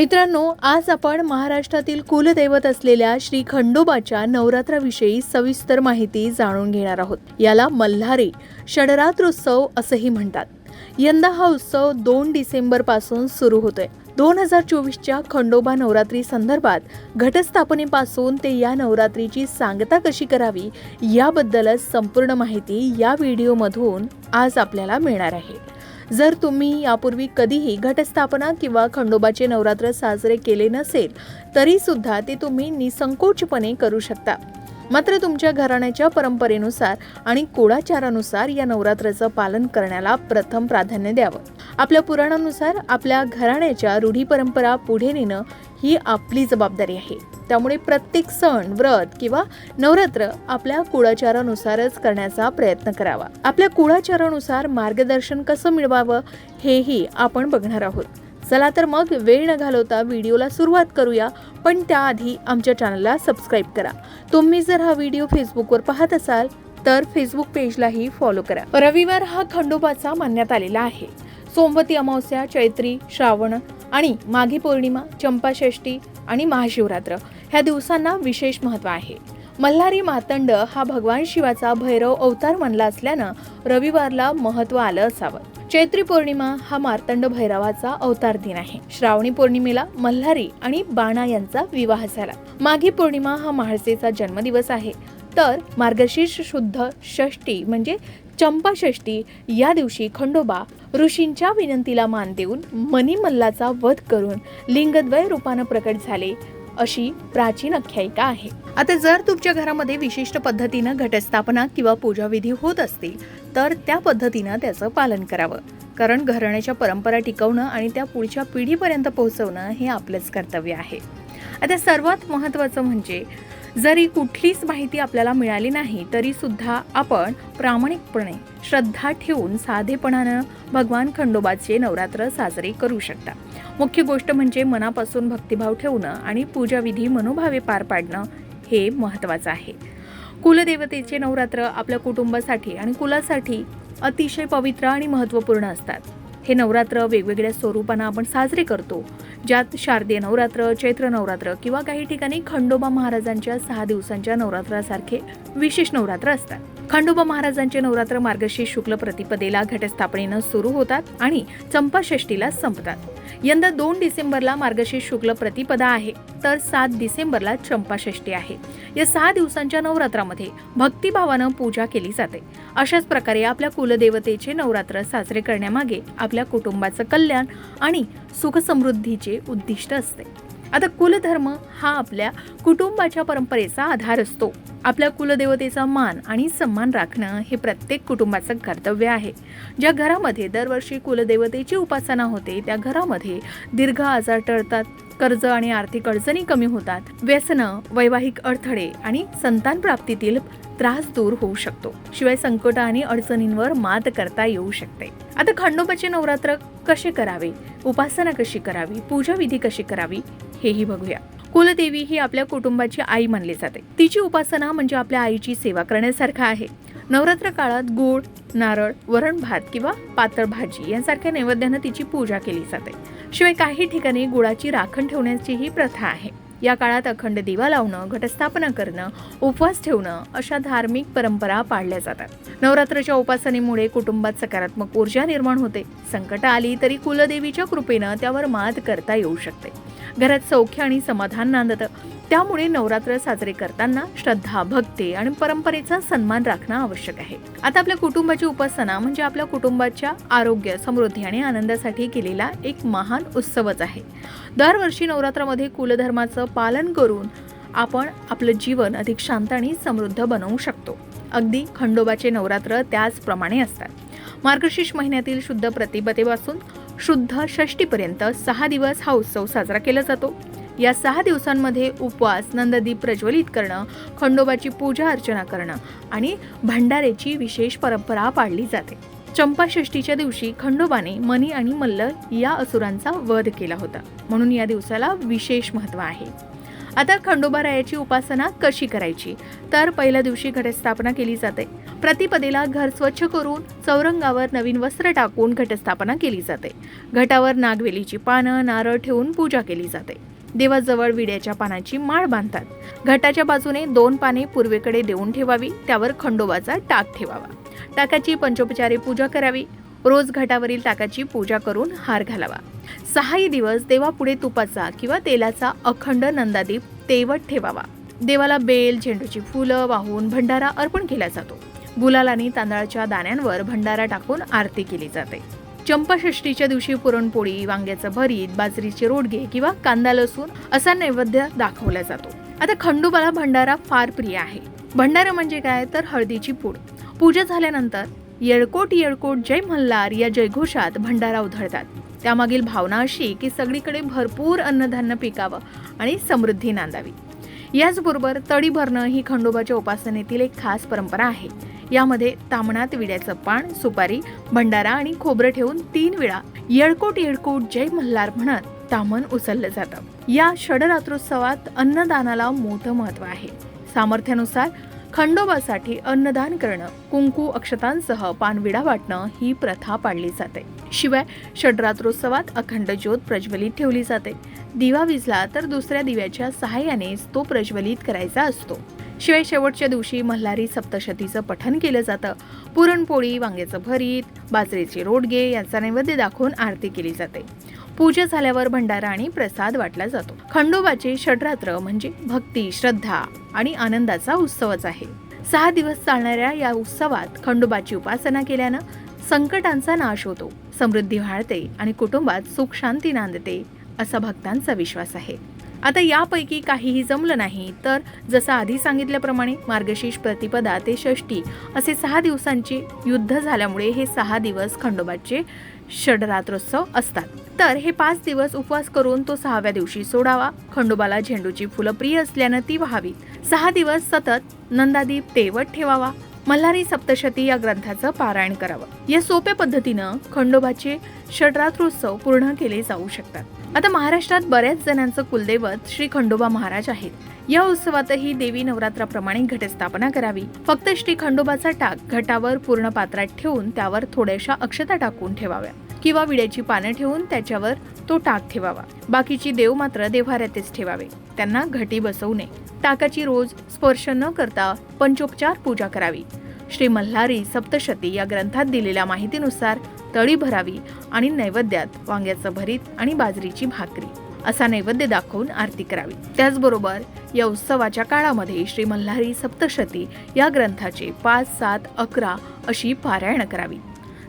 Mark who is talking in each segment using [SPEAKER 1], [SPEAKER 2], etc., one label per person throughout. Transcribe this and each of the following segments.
[SPEAKER 1] मित्रांनो आज आपण महाराष्ट्रातील कुलदैवत असलेल्या श्री खंडोबाच्या नवरात्राविषयी सविस्तर माहिती जाणून घेणार आहोत. याला मल्हारी षडरात्रोत्सव असंही म्हणतात. यंदा हा उत्सव दोन डिसेंबरपासून सुरू होतोय. दोन हजार चोवीसच्या खंडोबा नवरात्री संदर्भात घटस्थापनेपासून ते या नवरात्रीची सांगता कशी करावी याबद्दलच संपूर्ण माहिती या व्हिडिओमधून आज आपल्याला मिळणार आहे. जर तुम्ही यापूर्वी कधीही घटस्थापना किंवा खंडोबाचे नवरात्र साजरे केले नसेल तरी सुद्धा ते तुम्ही निसंकोचपणे करू शकता. मात्र तुमच्या घराण्याच्या परंपरेनुसार आणि कुळाचारानुसार या नवरात्राचं पालन करण्याला प्रथम प्राधान्य द्यावं. आपल्या पुराणानुसार आपल्या घराण्याच्या रूढी परंपरा पुढे नेणं ही आपली जबाबदारी आहे. त्यामुळे प्रत्येक सण व्रत किंवा नवरात्र आपल्या कुळाचारानुसारच करण्याचा प्रयत्न करावा. आपल्या कुळाचारानुसार मार्गदर्शन कसं मिळवावं हेही आपण बघणार आहोत. चला तर मग वेळ न घालवता व्हिडिओला सुरुवात करूया पण त्याआधी आमच्या चॅनलला सबस्क्राईब करा. तुम्ही जर हा व्हिडिओ फेसबुकवर पाहत असाल तर फेसबुक पेजलाही फॉलो करा. रविवार हा खंडोबाचा मानण्यात आलेला आहे. सोमवती अमावस्या चैत्री श्रावण आणि माघी पौर्णिमा चंपाषष्ठी आणि महाशिवरात्र ह्या दिवसांना विशेष महत्त्व आहे. मल्हारी मातंड हा भगवान शिवाचा भैरव अवतार मानला असल्यानं रविवारला महत्त्व आलं असावं. चैत्री पौर्णिमा हा मार्तंड भैरवाचा अवतार दिन आहे. श्रावणी पौर्णिमेला मल्हारी आणि बाणा यांचा विवाह झाला. माघी पौर्णिमा हा म्हाळसेचा जन्मदिवस आहे. तर मार्गशीर्ष शुद्ध षष्टी म्हणजे चंपाषष्टी या दिवशी खंडोबा ऋषींच्या विनंतीला मान देऊन मणिमल्लाचा वध करून लिंगद्वय रूपानं प्रकट झाले अशी प्राचीन आख्यायिका आहे. आता जर तुमच्या घरामध्ये विशिष्ट पद्धतीनं घटस्थापना किंवा पूजाविधी होत असतील तर त्या पद्धतीनं त्याचं पालन करावं. कारण घराण्याच्या परंपरा टिकवणं आणि त्या पुढच्या पिढीपर्यंत पोहोचवणं हे आपलंच कर्तव्य आहे. आता सर्वात महत्त्वाचं म्हणजे जरी कुठलीच माहिती आपल्याला मिळाली नाही तरी सुद्धा आपण प्रामाणिकपणे श्रद्धा ठेवून साधेपणानं भगवान खंडोबाचे नवरात्र साजरे करू शकता. मुख्य गोष्ट म्हणजे मनापासून भक्तिभाव ठेवणं आणि पूजाविधी मनोभावे पार पाडणं हे महत्त्वाचं आहे. कुलदेवतेचे नवरात्र आपल्या कुटुंबासाठी आणि कुलासाठी अतिशय पवित्र आणि महत्त्वपूर्ण असतात. हे नवरात्र वेगवेगळ्या स्वरूपानं आपण साजरे करतो. ज्यात शारदीय नवरात्र चैत्र नवरात्र किंवा काही ठिकाणी खंडोबा महाराजांच्या सहा दिवसांच्या नवरात्रासारखे विशेष नवरात्र असतात. खंडोबा महाराजांचे नवरात्र मार्गशीर्ष शुक्ल प्रतिपदेला घटस्थापनेनं सुरू होतात आणि चंपाषष्टीला संपतात. यंदा दोन डिसेंबरला मार्गशीर्ष शुक्ल प्रतिपदा आहे तर सात डिसेंबरला चंपाषष्ठी आहे. या सहा दिवसांच्या नवरात्रामध्ये भक्तिभावानं पूजा केली जाते. अशाच प्रकारे आपल्या कुलदेवतेचे नवरात्र साजरे करण्यामागे आपल्या कुटुंबाचं कल्याण आणि सुखसमृद्धीचे उद्दिष्ट असते. आता कुलधर्म हा आपल्या कुटुंबाच्या परंपरेचा आधार असतो. आपल्या कुलदेवतेचा मान आणि सन्मान राखणं हे प्रत्येक कुटुंबाचं कर्तव्य आहे. ज्या घरामध्ये दरवर्षी कुलदेवतेची उपासना होते त्या घरामध्ये दीर्घ आजार टळतात कर्ज आणि आर्थिक अडचणी कमी होतात व्यसनं वैवाहिक अडथळे आणि संतान प्राप्तीतील त्रास दूर होऊ शकतो. शिवाय संकट आणि अडचणींवर मात करता येऊ शकते. आता खंडोबाचे नवरात्र कसे करावे? उपासना कशी करावी? पूजा विधी कशी करावी? हेही बघूया. कुलदेवी ही आपल्या कुटुंबाची आई मानली जाते. तिची उपासना म्हणजे आपल्या आईची सेवा करण्यासारखा आहे. नवरात्र काळात गूळ नारळ वरण भात किंवा पातळ भाजी यांसारख्या नैवेद्यानं तिची पूजा केली जाते. शिवाय काही ठिकाणी गुळाची राखण ठेवण्याचीही प्रथा आहे. या काळात अखंड दिवा लावणं घटस्थापना करणं उपवास ठेवणं अशा धार्मिक परंपरा पाळल्या जातात. नवरात्राच्या उपासनेमुळे कुटुंबात सकारात्मक ऊर्जा निर्माण होते. संकट आली तरी कुलदेवीच्या कृपेनं त्यावर मात करता येऊ शकते. घरात सौख्य आणि समाधान नांदतं. त्यामुळे नवरात्र साजरे करताना श्रद्धा भक्ती आणि परंपरेचा सन्मान राखणं आवश्यक आहे. आता आपल्या कुटुंबाची उपासना म्हणजे आपल्या कुटुंबाच्या आरोग्य समृद्धी आणि आनंदासाठी केलेला एक महान उत्सवच आहे. दरवर्षी नवरात्रामध्ये कुलधर्माचं पालन करून आपण आपलं जीवन अधिक शांत आणि समृद्ध बनवू शकतो. अगदी खंडोबाचे नवरात्र त्याचप्रमाणे असतात. मार्गशीर्ष महिन्यातील शुद्ध प्रतिपदेपासून शुद्ध षष्टीपर्यंत सहा दिवस हा उत्सव साजरा केला जातो. या सहा दिवसांमध्ये उपवास नंददीप प्रज्वलित करणं खंडोबाची पूजा अर्चना करणं आणि भंडाऱ्याची विशेष परंपरा पाळली जाते. चंपाषष्टीच्या दिवशी खंडोबाने मनी आणि मल्ल या असुरांचा वध केला होता. म्हणून या दिवसाला विशेष महत्त्व आहे. आता खंडोबा रायाची उपासना कशी करायची? तर पहिल्या दिवशी घटस्थापना केली जाते. प्रतिपदेला घर स्वच्छ करून चौरंगावर नवीन वस्त्र टाकून घटस्थापना केली जाते. घटावर नागवेलीची पानं नारळ ठेवून पूजा केली जाते. देवाजवळ विड्याच्या पानाची माळ बांधतात. घटाच्या बाजूने दोन पाने पूर्वेकडे देऊन ठेवावी त्यावर खंडोबाचा टाक ठेवावा. टाकाची पंचोपचारे पूजा करावी. रोज घटावरील टाकाची पूजा करून हार घालावा. सहाही दिवस देवापुढे तुपाचा किंवा तेलाचा अखंड नंदादीप तेवत ठेवावा. देवाला बेल झेंडूची फुलं वाहून भंडारा अर्पण केला जातो. गुलालानी तांदळाच्या दाण्यांवर भंडारा टाकून आरती केली जाते. चंपाषष्टीच्या दिवशी पुरणपोळी वांग्याचं भरीत बाजरीचे रोडगे किंवा कांदा लसूण असा नैवेद्य दाखवला जातो. आता खंडोबाला भंडारा फार प्रिय आहे. भंडारा म्हणजे काय? तर हळदीची पूड. पूजा झाल्यानंतर येळकोट येळकोट जय मल्हार या जयघोषात भंडारा उधळतात. त्यामागील भावना अशी की सगळीकडे भरपूर अन्नधान्य पिकावं आणि समृद्धी नांदावी. याचबरोबर तळी भरणं ही खंडोबाच्या उपासनेतील एक खास परंपरा आहे. यामध्ये तामणात विड्याचं पान सुपारी भंडारा आणि खोबरं ठेवून तीन वेळा येळकोट येळकोट जय मल्हार म्हणत तामण उचललं जातं. या षडरात्रोत्सवात अन्नदानाला मोठं महत्त्व आहे. सामर्थ्यानुसार खंडोबासाठी अन्नदान करणं कुंकू अक्षतांसह पानविडा वाटणं ही प्रथा पाळली जाते. शिवाय षडरात्रोत्सवात अखंड ज्योत प्रज्वलित ठेवली जाते. दिवा विजला तर दुसऱ्या दिव्याच्या सहाय्यानेच तो प्रज्वलित करायचा असतो. शिवाय शेवटच्या दिवशी मल्हारी सप्तशतीचं पठण केलं जातं. पुरणपोळी वांग्याचं भरीत बाजरीचे रोडगे यांचा नैवेद्य दाखवून आरती केली जाते. पूजा झाल्यावर भंडारा आणि प्रसाद वाटला जातो. खंडोबाचे षडरात्र म्हणजे भक्ती श्रद्धा आणि आनंदाचा उत्सवच आहे. सहा दिवस चालणाऱ्या या उत्सवात खंडोबाची उपासना केल्यानं संकटांचा नाश होतो. समृद्धी वाढते आणि कुटुंबात सुख शांती नांदते असा भक्तांचा विश्वास आहे. आता यापैकी काहीही जमलं नाही. तर जसं आधी सांगितल्याप्रमाणे मार्गशीर्ष प्रतिपदा ते षष्टी असे सहा दिवसांचे युद्ध झाल्यामुळे हे सहा दिवस खंडोबाचे षडरात्रोत्सव असतात. तर हे पाच दिवस उपवास करून तो सहाव्या दिवशी सोडावा. खंडोबाला झेंडूची फुलं प्रिय असल्यानं ती व्हावी. सहा दिवस सतत नंदादीप तेवत ठेवावा. मल्हारी सप्तशती या ग्रंथाचं पारायण करावं. या सोप्या पद्धतीनं खंडोबाचे षडरात्रोत्सव पूर्ण केले जाऊ शकतात. आता महाराष्ट्रात बऱ्याच जणांचं कुलदैवत श्री खंडोबा महाराज आहेत. या उत्सवातही देवी नवरात्राप्रमाणे घटस्थापना करावी. फक्त श्री खंडोबाचा टाक घटावर पूर्ण पात्रात ठेवून त्यावर थोड्याशा अक्षता टाकून ठेवाव्या किंवा विड्याची पानं ठेवून त्याच्यावर तो टाक ठेवावा. बाकीची देव मात्र देव्हाऱ्यातच ठेवावे. त्यांना घटी बसवू नये. टाकाची रोज स्पर्श न करता पंचोपचार पूजा करावी. श्री मल्हारी सप्तशती या ग्रंथात दिलेल्या माहितीनुसार तळी भरावी आणि नैवेद्यात वांग्याचं भरीत आणि बाजरीची भाकरी असा नैवेद्य दाखवून आरती करावी. त्याचबरोबर या उत्सवाच्या काळामध्ये श्री मल्हारी सप्तशती या ग्रंथाचे पाच सात अकरा अशी पारायण करावी.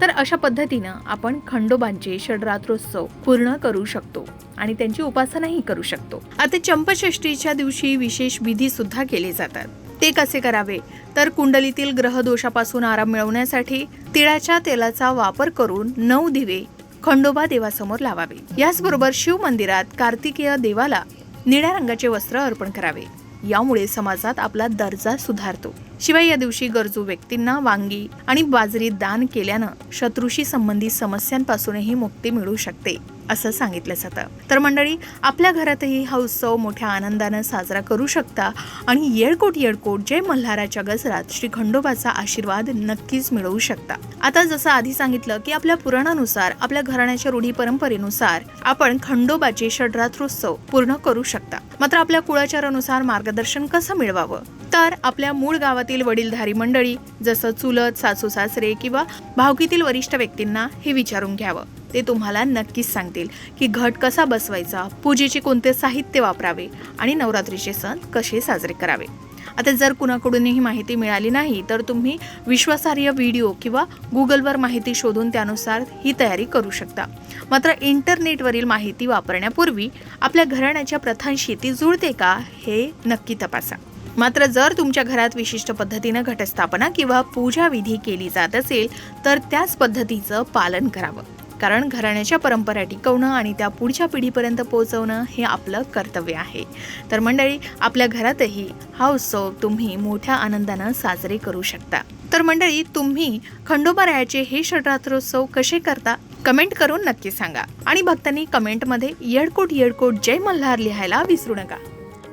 [SPEAKER 1] तर अशा पद्धतीनं आपण खंडोबांचे षडरात्रोत्सव पूर्ण करू शकतो आणि त्यांची उपासनाही करू शकतो. आता चंपषष्टीच्या दिवशी विशेष विधी सुद्धा केले जातात. ते कसे करावे? तर कुंडलीतील ग्रहदोषापासून आराम मिळवण्यासाठी तिळाच्या तेलाचा वापर करून नऊ दिवे खंडोबा देवासमोर लावावे. याचबरोबर शिव मंदिरात कार्तिकेय देवाला निळ्या रंगाचे वस्त्र अर्पण करावे. यामुळे समाजात आपला दर्जा सुधारतो. शिवाय या दिवशी गरजू व्यक्तींना वांगी आणि बाजरी दान केल्यानं शत्रूशी संबंधित समस्यांपासूनही मुक्ती मिळू शकते. असं सांगितलं जातं. तर मंडळी आपल्या घरातही हा उत्सव मोठ्या आनंदानं साजरा करू शकता आणि येळकोट येळकोट जय मल्हाराच्या गजरात श्री खंडोबाचा आशीर्वाद नक्कीच मिळवू शकता. आता जसं आधी सांगितलं की आपल्या पुराणानुसार आपल्या घराण्याच्या रूढी परंपरेनुसार आपण खंडोबाचे षडरात्रोत्सव पूर्ण करू शकता. मात्र आपल्या कुळाचारानुसार मार्गदर्शन कसं मिळवावं? तर आपल्या मूळ गावातील वडीलधारी मंडळी जसं चुलत सासू सासरे किंवा भावकीतील वरिष्ठ व्यक्तींना हे विचारून घ्यावं. ते तुम्हाला नक्कीच सांगतील की घट कसा बसवायचा पूजेचे कोणते साहित्य वापरावे आणि नवरात्रीचे सण कसे साजरे करावे. आता जर कुणाकडूनही माहिती मिळाली नाही तर तुम्ही विश्वासार्ह व्हिडिओ किंवा गुगलवर माहिती शोधून त्यानुसार ही तयारी करू शकता. मात्र इंटरनेटवरील माहिती वापरण्यापूर्वी आपल्या घराण्याच्या प्रथांशी ती जुळते का हे नक्की तपासा. मात्र जर तुमच्या घरात विशिष्ट पद्धतीनं घटस्थापना किंवा पूजा विधी केली जात असेल तर त्याच पद्धतीचं पालन करावं. कारण घराण्याच्या परंपरा टिकवणं आणि त्या पुढच्या पिढीपर्यंत पोहोचवणं हे आपलं कर्तव्य आहे. तर मंडळी आपल्या घरातही हा उत्सव तुम्ही मोठ्या आनंदानं साजरे करू शकता. तर मंडळी तुम्ही खंडोबा रायाचे हे षडरात्रोत्सव कसे करता? कमेंट करून नक्की सांगा. आणि भक्तांनी कमेंटमध्ये येडकोट येडकोट जय मल्हार लिहायला विसरू नका.